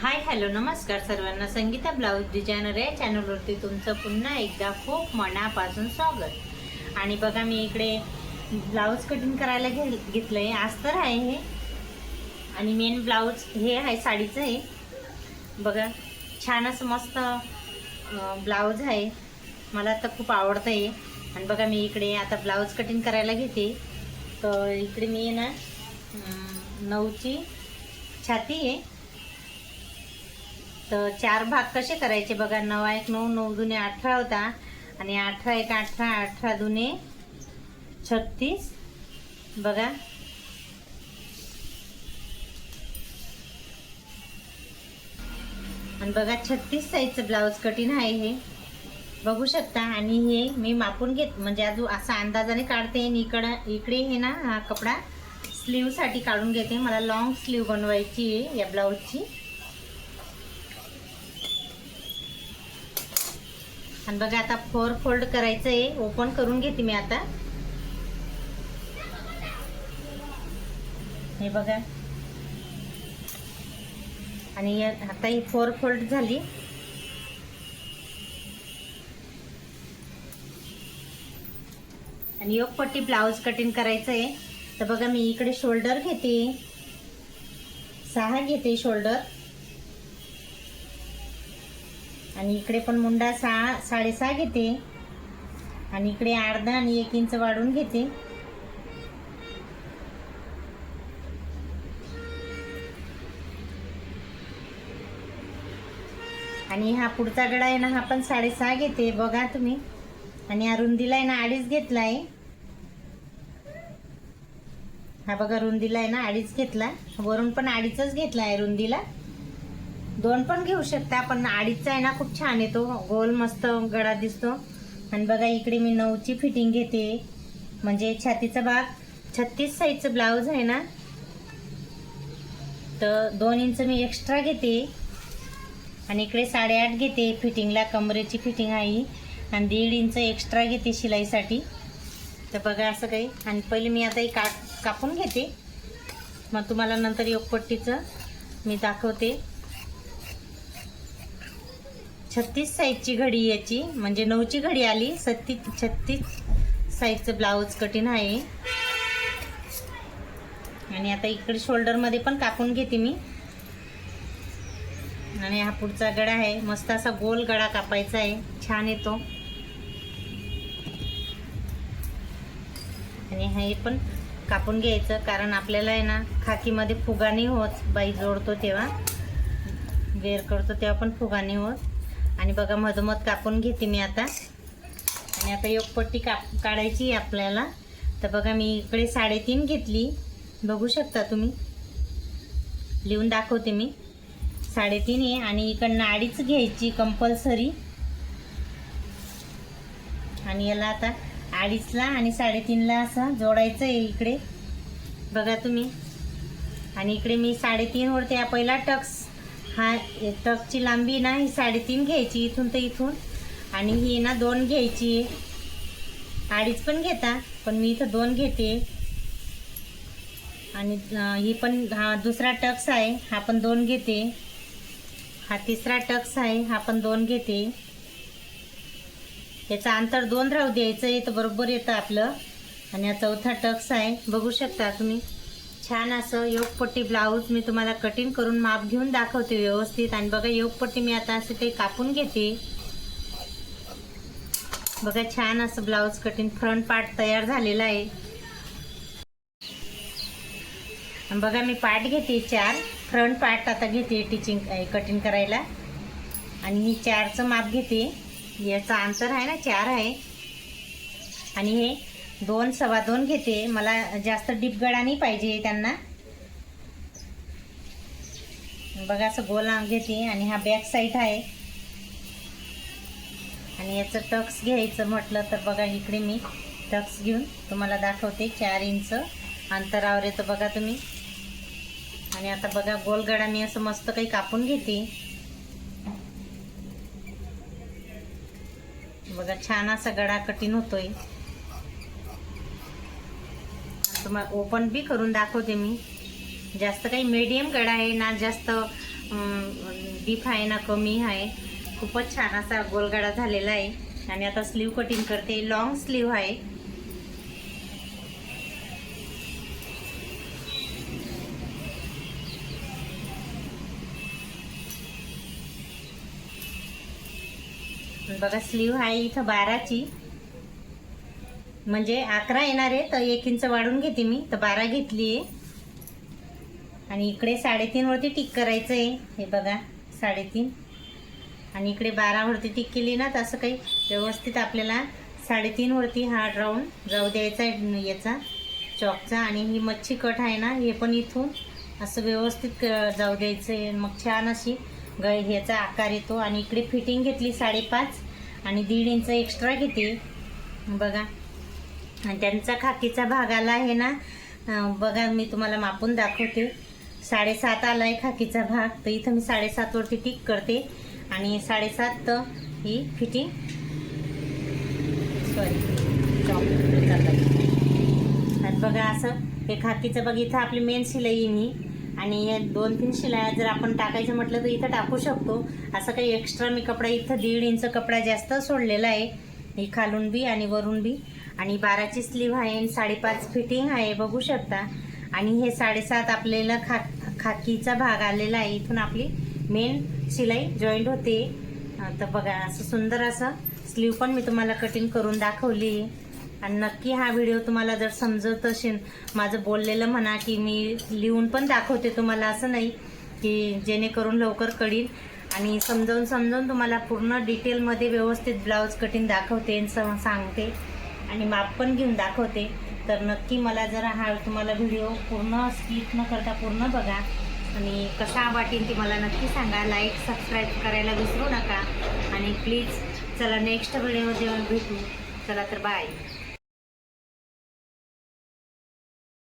Hi hello नमस्कार सर्वांना. Sangeeta blouse designer या चॅनलवरती तुमचं पुन्हा एकदा खूप मनापासून स्वागत. आणि बघा मी इकडे ब्लाऊज कटिंग करायला घे घेतलं आहे आज तर आहे हे. आणि मेन ब्लाऊज हे आहे साडीचं आहे बघा छान असं मस्त ब्लाऊज आहे. मला तर खूप आवडतं आहे आणि बघा मी इकडे आता ब्लाऊज कटिंग करायला घेते. तर इकडे मी आहे ना नऊची छाती आहे. तर चार भाग कसे करायचे बघा. नऊ एक नऊ नऊ दुने अठरा होता. आणि अठरा एक अठरा अठरा दुने छत्तीस. बघा. आणि बघा छत्तीस साईजचं ब्लाऊज कटिंग आहे हे. बघू शकता. आणि हे मी मापून घेत म्हणजे अजून असा अंदाजाने काढते. आणि इकडं इकडे हे ना हा कपडा स्लीवसाठी काढून घेते. मला लॉंग स्लीव बनवायची आहे या ब्लाऊजची आणि बघा आता फोर फोल्ड करायचं आहे ओपन करून घेते मी आता. हे बघा. आणि आता ही फोर फोल्ड झाली. आणि एक पट्टी ब्लाऊज कटिंग करायचं आहे तर बघा मी इकडे शोल्डर घेते. सहा घेते शोल्डर आणि इकडे पण मुंडा सहा साडेसहा घेते. आणि इकडे अर्धा आणि एक इंच वाढून घेते. आणि हा पुढचा गडा आहे ना हा पण साडेसहा घेते. बघा तुम्ही. आणि हा रुंदीला आहे ना अडीच घेतलाय. हा बघा रुंदीला आहे ना अडीच घेतला. वरून पण अडीचच घेतला आहे रुंदीला. दोन पण घेऊ शकता पण अडीचचा आहे ना खूप छान येतो गोल मस्त गळा दिसतो. आणि बघा इकडे मी नऊची फिटिंग घेते. म्हणजे छातीचा भाग छत्तीस साईजचं ब्लाऊज आहे ना. तर दोन इंच मी एक्स्ट्रा घेते. आणि इकडे साडेआठ घेते फिटिंगला कमरेची फिटिंग आहे आणि दीड इंच एक्स्ट्रा घेते शिलाईसाठी. तर बघा असं काही. आणि पहिले मी आता हे का कापून घेते. मग तुम्हाला नंतर योगपट्टीचं मी दाखवते. छत्तीस साईजची घडी याची. म्हणजे नऊची घडी आली. सत्तीस छत्तीस साईजचं ब्लाऊज कठीण आहे. आणि आता इकडे शोल्डरमध्ये पण कापून घेते मी. आणि हा पुढचा गडा आहे. मस्त असा गोल गडा कापायचा आहे. छान येतो आणि हे पण कापून घ्यायचं. कारण आपल्याला आहे ना खाकीमध्ये फुगा नाही होत. बाई जोडतो तेव्हा. वेअर करतो तेव्हा पण फुगा नाही होत. आणि बघा मधोमध कापून घेते मी आता. आणि आता योगपट्टी काप काढायची आहे आपल्याला. तर बघा मी इकडे साडेतीन घेतली. बघू शकता तुम्ही? लिहून दाखवते मी. साडेतीन आहे आणि इकडनं अडीच घ्यायची कंपल्सरी आणि याला आता अडीचला आणि साडेतीनला असं जोडायचं आहे इकडे. बघा तुम्ही. आणि इकडे मी साडेतीनवरती हा पहिला टक्स हा टकची लांबी ना ही साडेतीन घ्यायची इथून तर इथून. आणि ही ना दोन घ्यायची. अडीच पण घेता पण मी इथं दोन घेते. आणि ही पण हा दुसरा टक्स आहे हा पण दोन घेते. हा तिसरा टक्स आहे हा पण दोन घेते. याचं अंतर दोन राहू द्यायचं इथं बरोबर येतं आपलं. आणि हा चौथा टक्स आहे बघू शकता तुम्ही. छान असं योगपट्टी ब्लाऊज मी तुम्हाला कटिंग करून माप घेऊन दाखवते व्यवस्थित. आणि बघा योगपट्टी मी आता असं काही कापून घेते. बघा छान असं ब्लाऊज कटिंग फ्रंट पार्ट तयार झालेला आहे. बघा मी पार्ट घेते चार. फ्रंट पार्ट आता घेते टिचिंग कटिंग करायला. आणि ही चारचं माप घेते. याचं अंतर आहे ना चार आहे. आणि हे दोन सव्वा दोन घेते. मला जास्त डीप गळा नाही पाहिजे त्यांना. बघा असं गोल घेते आणि हा बॅक साईड आहे. आणि याचं टक्स घ्यायचं म्हटलं तर बघा इकडे मी टक्स घेऊन तुम्हाला दाखवते चार इंच अंतरावर येतं बघा तुम्ही. आणि आता बघा गोलगडा मी असं मस्त काही कापून घेते. बघा छान असा गडा कठीण होतोय. तुम्हाला ओपन बी करून दाखवते मी. जास्त काही मीडियम कडा आहे ना जास्त डीप आहे ना कमी आहे. खूपच छान असा गोलगाडा झालेला आहे. आणि आता स्लीव कटिंग करते. लॉंग स्लीव आहे. बघा स्लीव आहे इथं बाराची. म्हणजे अकरा येणार आहे तर एक इंच वाढून घेते मी तर बारा घेतली आहे. आणि इकडे साडेतीन वरती टिक करायचं आहे हे बघा साडेतीन. आणि इकडे बारावरती टिक केली ना तर असं काही व्यवस्थित आपल्याला साडेतीन वरती हा राऊंड जाऊ द्यायचा आहे याचा चॉकचा आणि ही मच्छी कट आहे ना हे पण इथून असं व्यवस्थित क- जाऊ द्यायचं आहे मग छान अशी ग ह्याचा आकार येतो. आणि इकडे फिटिंग घेतली साडेपाच. आणि दीड इंच एक्स्ट्रा घेते. बघा आणि त्यांचा खाकीचा भाग आला आहे ना बघा मी तुम्हाला मापून दाखवते. साडेसात आला आहे खाकीचा भाग तर इथं मी साडेसातवरती टिक करते. आणि साडेसात तर ही फिटिंग सॉरी आणि बघा असं हे खाकीचं बघ इथं आपली मेन शिलाई मी. आणि या दोन तीन शिलाया जर आपण टाकायचं म्हटलं तर इथं टाकू शकतो. असं काही एक्स्ट्रा मी कपडा इथं दीड इंच कपडा जास्त सोडलेला आहे. ही खालून बी आणि वरून बी. आणि बाराची स्लीव आहे आणि साडेपाच फिटिंग आहे बघू शकता. आणि हे साडेसात आपल्याला खा खाकीचा भाग आलेला आहे. इथून आपली मेन शिलाई जॉईंट होते. तर बघा असं सुंदर असं स्लीव पण मी तुम्हाला कटिंग करून दाखवली. आणि नक्की हा व्हिडिओ तुम्हाला जर समजत असेल माझं बोललेलं म्हणा की मी लिहून पण दाखवते तुम्हाला असं नाही की जेणेकरून लवकर कळील आणि समजावून समजावून तुम्हाला पूर्ण डिटेलमध्ये व्यवस्थित ब्लाऊज कटिंग दाखवते आणि स- सांगते. आणि माप पण घेऊन दाखवते. तर नक्की मला जरा हा तुम्हाला व्हिडिओ पूर्ण स्किप न करता पूर्ण बघा. आणि कसा वाटेल ती मला नक्की सांगा. लाईक सबस्क्राईब करायला विसरू नका. आणि प्लीज चला नेक्स्ट व्हिडिओ जेव्हा भेटू. चला तर बाय